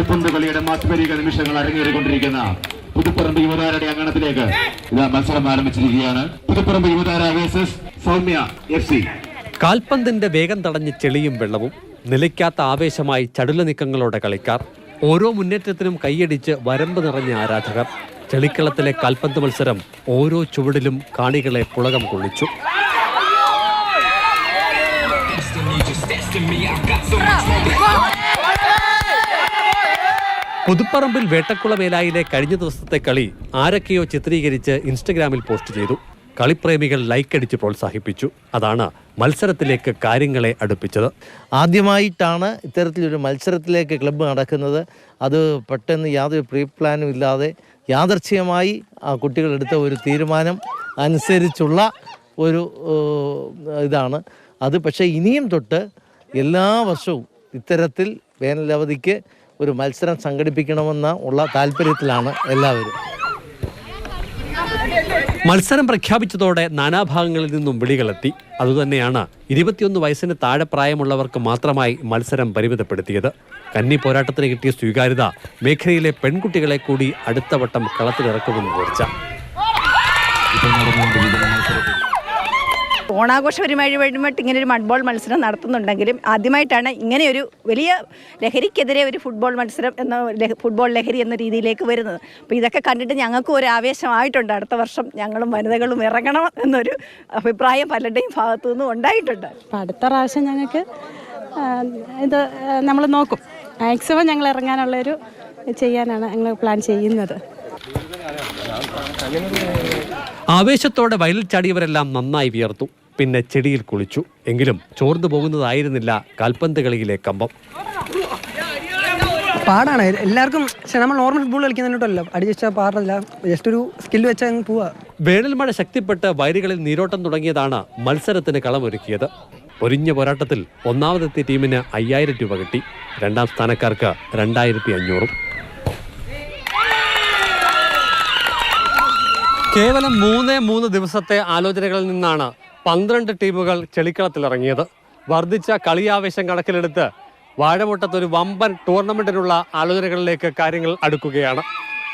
കാൽപന്ത് കളിയുടെ മാസ്മരിക നിമിഷങ്ങൾ അരങ്ങേറിക്കൊണ്ടിരിക്കുന്ന പുതുപ്പറമ്പ് യുവതാരയുടെ അങ്കണത്തിലേക്ക് ഇതാ മത്സരം ആരംഭിച്ചിരിക്കുകയാണ്. Puthuparamba Yuvathara versus Soumya F C. കാൽപന്തിന്റെ വേഗം തടഞ്ഞ് ചെളിയും വെള്ളവും നിലയ്ക്കാത്ത ആവേശമായി ചടുല നീക്കങ്ങളോടെ കളിക്കാർ ഓരോ മുന്നേറ്റത്തിനും കൈയടിച്ച് വരമ്പ് നിറഞ്ഞ ആരാധകർ ചെളിക്കളത്തിലെ കാൽപന്ത് മത്സരം ഓരോ ചുവടിലും കാണികളെ പുളകം കൊള്ളിച്ചു. പുതുപ്പറമ്പിൽ വേട്ടക്കുളമേലായിലെ കഴിഞ്ഞ ദിവസത്തെ കളി ആരൊക്കെയോ ചിത്രീകരിച്ച് ഇൻസ്റ്റഗ്രാമിൽ പോസ്റ്റ് ചെയ്തു. കളിപ്രേമികൾ ലൈക്ക് അടിച്ച് പ്രോത്സാഹിപ്പിച്ചു. അതാണ് മത്സരത്തിലേക്ക് കാര്യങ്ങളെ അടുപ്പിച്ചത്. ആദ്യമായിട്ടാണ് ഇത്തരത്തിലൊരു മത്സരത്തിലേക്ക് ക്ലബ്ബ് നടക്കുന്നത്. അത് പെട്ടെന്ന് യാതൊരു പ്രീ പ്ലാനും ഇല്ലാതെ യാദർച്ഛികമായി ആ കുട്ടികളെടുത്ത ഒരു തീരുമാനം അനുസരിച്ചുള്ള ഒരു ഇതാണ്. അത് പക്ഷേ ഇനിയും തൊട്ട് എല്ലാ വർഷവും ഇത്തരത്തിൽ വേനലവധിക്ക് ഒരു മത്സരം സംഘടിപ്പിക്കണമെന്ന ഉള്ള താല്പര്യത്തിലാണ് എല്ലാവരും. മത്സരം പ്രഖ്യാപിച്ചതോടെ നാനാഭാഗങ്ങളിൽ നിന്നും വിളികളെത്തി. അതുതന്നെയാണ് ഇരുപത്തിയൊന്ന് വയസ്സിന് താഴെ പ്രായമുള്ളവർക്ക് മാത്രമായി മത്സരം പരിമിതപ്പെടുത്തിയത്. കന്നി പോരാട്ടത്തിന് കിട്ടിയ സ്വീകാര്യത മേഖലയിലെ പെൺകുട്ടികളെ കൂടി അടുത്ത വട്ടം കളത്തിലിറക്കുമെന്ന് തീർച്ച ഓണാഘോഷപരമായി വഴിമായിട്ട് ഇങ്ങനെ ഒരു മഡ്ബോൾ മത്സരം നടത്തുന്നുണ്ടെങ്കിലും ആദ്യമായിട്ടാണ് ഇങ്ങനെ ഒരു വലിയ ലഹരിക്കെതിരെ ഒരു ഫുട്ബോൾ മത്സരം എന്ന ഫുട്ബോൾ ലഹരി എന്ന രീതിയിലേക്ക് വരുന്നത്. അപ്പോൾ ഇതൊക്കെ കണ്ടിട്ട് ഞങ്ങൾക്കും ഒരു ആവേശമായിട്ടുണ്ട്. അടുത്ത വർഷം ഞങ്ങളും വനിതകളും ഇറങ്ങണം എന്നൊരു അഭിപ്രായം പലരുടെയും ഭാഗത്തു നിന്നും ഉണ്ടായിട്ടുണ്ട്. അപ്പം അടുത്ത പ്രാവശ്യം ഞങ്ങൾക്ക് ഇത് നമ്മൾ നോക്കും. മാക്സിമം ഞങ്ങൾ ഇറങ്ങാനുള്ളൊരു ചെയ്യാനാണ് ഞങ്ങൾ പ്ലാൻ ചെയ്യുന്നത്. ആവേശത്തോടെ വയലിൽ ചാടിയവരെല്ലാം നന്നായി വിയർത്തു. പിന്നെ ചെടിയിൽ കുളിച്ചു. എങ്കിലും ചോർന്നു പോകുന്നതായിരുന്നില്ല കാൽപന്ത് കളിയിലെ കമ്പം. പാടാണ്. എല്ലാവർക്കും പക്ഷെ നമ്മൾ നോർമൽ ഫുട്ബോൾ കളിക്കുന്നുണ്ടല്ലോ അടിച്ചാൽ പാടില്ല. ജസ്റ്റ് ഒരു സ്കിൽ വെച്ചാൽ പോവാ. വേനൽ വേനൽമഴ ശക്തിപ്പെട്ട് വയലുകളിൽ നീരോട്ടം തുടങ്ങിയതാണ് മത്സരത്തിന് കളമൊരുക്കിയത്. ഒരിഞ്ഞ പോരാട്ടത്തിൽ ഒന്നാമതെത്തിയ ടീമിന് അയ്യായിരം രൂപ കിട്ടി. രണ്ടാം സ്ഥാനക്കാർക്ക് രണ്ടായിരത്തി അഞ്ഞൂറും. കേവലം മൂന്നേ മൂന്ന് ദിവസത്തെ ആലോചനകളിൽ നിന്നാണ് പന്ത്രണ്ട് ടീമുകൾ ചെളിക്കളത്തിലിറങ്ങിയത്. വർദ്ധിച്ച കളിയാവേശം കണക്കിലെടുത്ത് വാഴമുട്ടത്ത് ഒരു വമ്പൻ ടൂർണമെന്റിനുള്ള ആലോചനകളിലേക്ക് കാര്യങ്ങൾ അടുക്കുകയാണ്.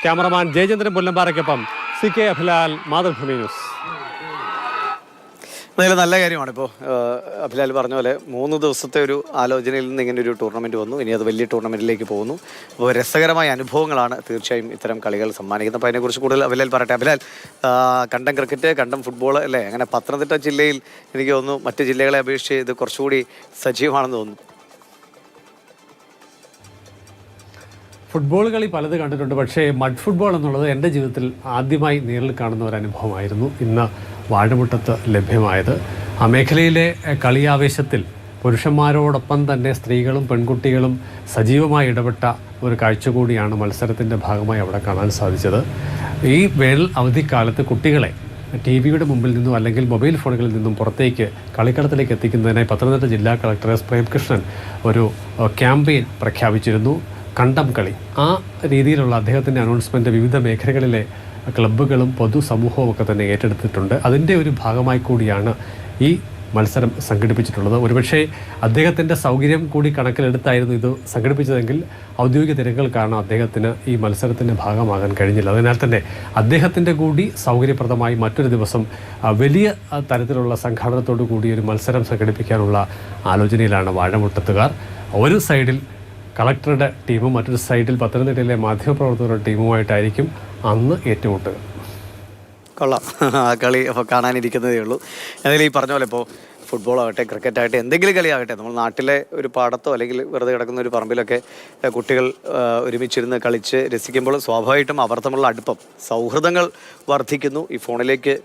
Cameraman Jayachandran പുല്ലമ്പാറയ്ക്കൊപ്പം C K Abhilal Mathrubhumi news. എന്തായാലും നല്ല കാര്യമാണ് ഇപ്പോൾ അഭിലാൽ പറഞ്ഞ പോലെ മൂന്ന് ദിവസത്തെ ഒരു ആലോചനയിൽ നിന്ന് ഇങ്ങനെ ഒരു ടൂർണമെന്റ് വന്നു. ഇനി അത് വലിയ ടൂർണമെന്റിലേക്ക് പോകുന്നു. അപ്പോൾ രസകരമായ അനുഭവങ്ങളാണ് തീർച്ചയായും ഇത്തരം കളികൾ സമ്മാനിക്കുന്നത്. അപ്പോൾ അതിനെക്കുറിച്ച് കൂടുതൽ അഭിലാൽ പറയട്ടെ. അഭിലാൽ കണ്ടം ക്രിക്കറ്റ് കണ്ടം ഫുട്ബോൾ അല്ലേ? അങ്ങനെ പത്തനംതിട്ട ജില്ലയിൽ എനിക്ക് തോന്നുന്നു മറ്റ് ജില്ലകളെ അപേക്ഷിച്ച് ഇത് കുറച്ചുകൂടി സജീവമാണെന്ന് തോന്നുന്നു. ഫുട്ബോൾ കളി പലത് കണ്ടിട്ടുണ്ട്. പക്ഷേ മഡ് ഫുട്ബോൾ എന്നുള്ളത് എന്റെ ജീവിതത്തിൽ ആദ്യമായി നേരിൽ കാണുന്ന ഒരു അനുഭവമായിരുന്നു. ഇന്ന് വാഴമുട്ടത്ത് ലഭ്യമായത്. ആ മേഖലയിലെ കളിയാവേശത്തിൽ പുരുഷന്മാരോടൊപ്പം തന്നെ സ്ത്രീകളും പെൺകുട്ടികളും സജീവമായി ഇടപെട്ട ഒരു കാഴ്ച കൂടിയാണ് മത്സരത്തിന്റെ ഭാഗമായി അവിടെ കാണാൻ സാധിച്ചത്. ഈ വേനൽ അവധിക്കാലത്ത് കുട്ടികളെ ടി വിയുടെ മുമ്പിൽ നിന്നും അല്ലെങ്കിൽ മൊബൈൽ ഫോണുകളിൽ നിന്നും പുറത്തേക്ക് കളിക്കളത്തിലേക്ക് എത്തിക്കുന്നതിനായി പത്തനംതിട്ട ജില്ലാ കളക്ടർ എസ് പ്രേംകൃഷ്ണൻ ഒരു ക്യാമ്പയിൻ പ്രഖ്യാപിച്ചിരുന്നു. കണ്ടം കളി. ആ രീതിയിലുള്ള അദ്ദേഹത്തിന്റെ അനൗൺസ്മെന്റ് വിവിധ മേഖലകളിലെ ക്ലബ്ബുകളും പൊതുസമൂഹവും ഒക്കെ തന്നെ ഏറ്റെടുത്തിട്ടുണ്ട്. അതിന്റെ ഒരു ഭാഗമായി കൂടിയാണ് ഈ മത്സരം സംഘടിപ്പിച്ചിട്ടുള്ളത്. ഒരുപക്ഷെ അദ്ദേഹത്തിന്റെ സൗകര്യം കൂടി കണക്കിലെടുത്തായിരുന്നു ഇത് സംഘടിപ്പിച്ചതെങ്കിൽ ഔദ്യോഗിക തിരക്കുകൾ കാരണം അദ്ദേഹത്തിന് ഈ മത്സരത്തിന്റെ ഭാഗമാകാൻ കഴിഞ്ഞില്ല. അതിനാൽ തന്നെ അദ്ദേഹത്തിന്റെ കൂടി സൗകര്യപ്രദമായി മറ്റൊരു ദിവസം വലിയ തരത്തിലുള്ള സംഘാടനത്തോടു കൂടി ഒരു മത്സരം സംഘടിപ്പിക്കാനുള്ള ആലോചനയിലാണ് വാഴമുട്ടത്തുകാർ. ഒരു സൈഡിൽ കളക്ടറുടെ ടീമും മറ്റൊരു സൈഡിൽ പത്തനംതിട്ടയിലെ മാധ്യമപ്രവർത്തകരുടെ ടീമുമായിട്ടായിരിക്കും അന്ന് ഏറ്റുമുട്ടുക കൊള്ളാം. ആ കളി അപ്പോൾ കാണാനിരിക്കുന്നതേ ഉള്ളൂ. എന്നാലും ഈ പറഞ്ഞ പോലെ ഇപ്പോൾ ഫുട്ബോൾ ആകട്ടെ ക്രിക്കറ്റ് ആകട്ടെ എന്തെങ്കിലും കളിയാകട്ടെ നമ്മൾ നാട്ടിലെ ഒരു പാടത്തോ അല്ലെങ്കിൽ വെറുതെ കിടക്കുന്ന ഒരു പറമ്പിലൊക്കെ കുട്ടികൾ ഒരുമിച്ചിരുന്ന് കളിച്ച് രസിക്കുമ്പോൾ സ്വാഭാവികമായിട്ടും തമ്മിലുള്ള അടുപ്പം സൗഹൃദങ്ങൾ വർദ്ധിക്കുന്നു. ഈ ഫോണിലേക്ക്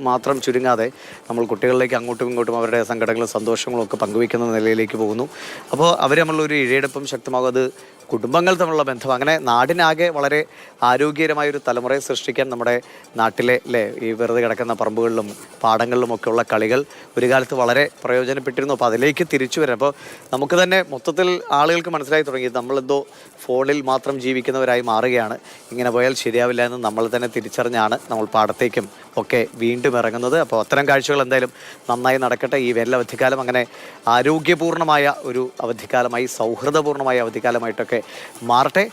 മാത്രം ചുരുങ്ങാതെ നമ്മൾ കുട്ടികളിലേക്ക് അങ്ങോട്ടും ഇങ്ങോട്ടും അവരുടെ സങ്കടങ്ങളും സന്തോഷങ്ങളും ഒക്കെ പങ്കുവയ്ക്കുന്ന നിലയിലേക്ക് പോകുന്നു. അപ്പോൾ അവർ നമ്മളൊരു ഒരു ഇഴയെടുപ്പം ശക്തമാകും. അത് കുടുംബങ്ങൾ തമ്മിലുള്ള ബന്ധം. അങ്ങനെ നാടിനാകെ വളരെ ആരോഗ്യകരമായൊരു തലമുറയെ സൃഷ്ടിക്കാൻ നമ്മുടെ നാട്ടിലെ അല്ലേ ഈ വെറുതെ കിടക്കുന്ന പറമ്പുകളിലും പാടങ്ങളിലും ഒക്കെ ഉള്ള കളികൾ ഒരു കാലത്ത് വളരെ പ്രയോജനപ്പെട്ടിരുന്നു. അപ്പോൾ അതിലേക്ക് തിരിച്ചു വരാം അപ്പോൾ നമുക്ക് തന്നെ മൊത്തത്തിൽ ആളുകൾക്ക് മനസ്സിലായി തുടങ്ങി. നമ്മളെന്തോ ഫോണിൽ മാത്രം ജീവിക്കുന്നവരായി മാറുകയാണ്. ഇങ്ങനെ പോയാൽ ശരിയാവില്ല എന്ന് നമ്മൾ തന്നെ തിരിച്ചറിഞ്ഞാണ് നമ്മൾ പാടത്തേക്കും ഒക്കെ വീണ്ടും ഇറങ്ങുന്നത്. അപ്പോൾ അത്തരം കാഴ്ചകൾ എന്തായാലും നന്നായി നടക്കട്ടെ. ഈ വേനൽ അവധിക്കാലം അങ്ങനെ ആരോഗ്യപൂർണമായ ഒരു അവധിക്കാലമായി സൗഹൃദപൂർണമായ അവധിക്കാലമായിട്ടൊക്കെ മാറട്ടെ.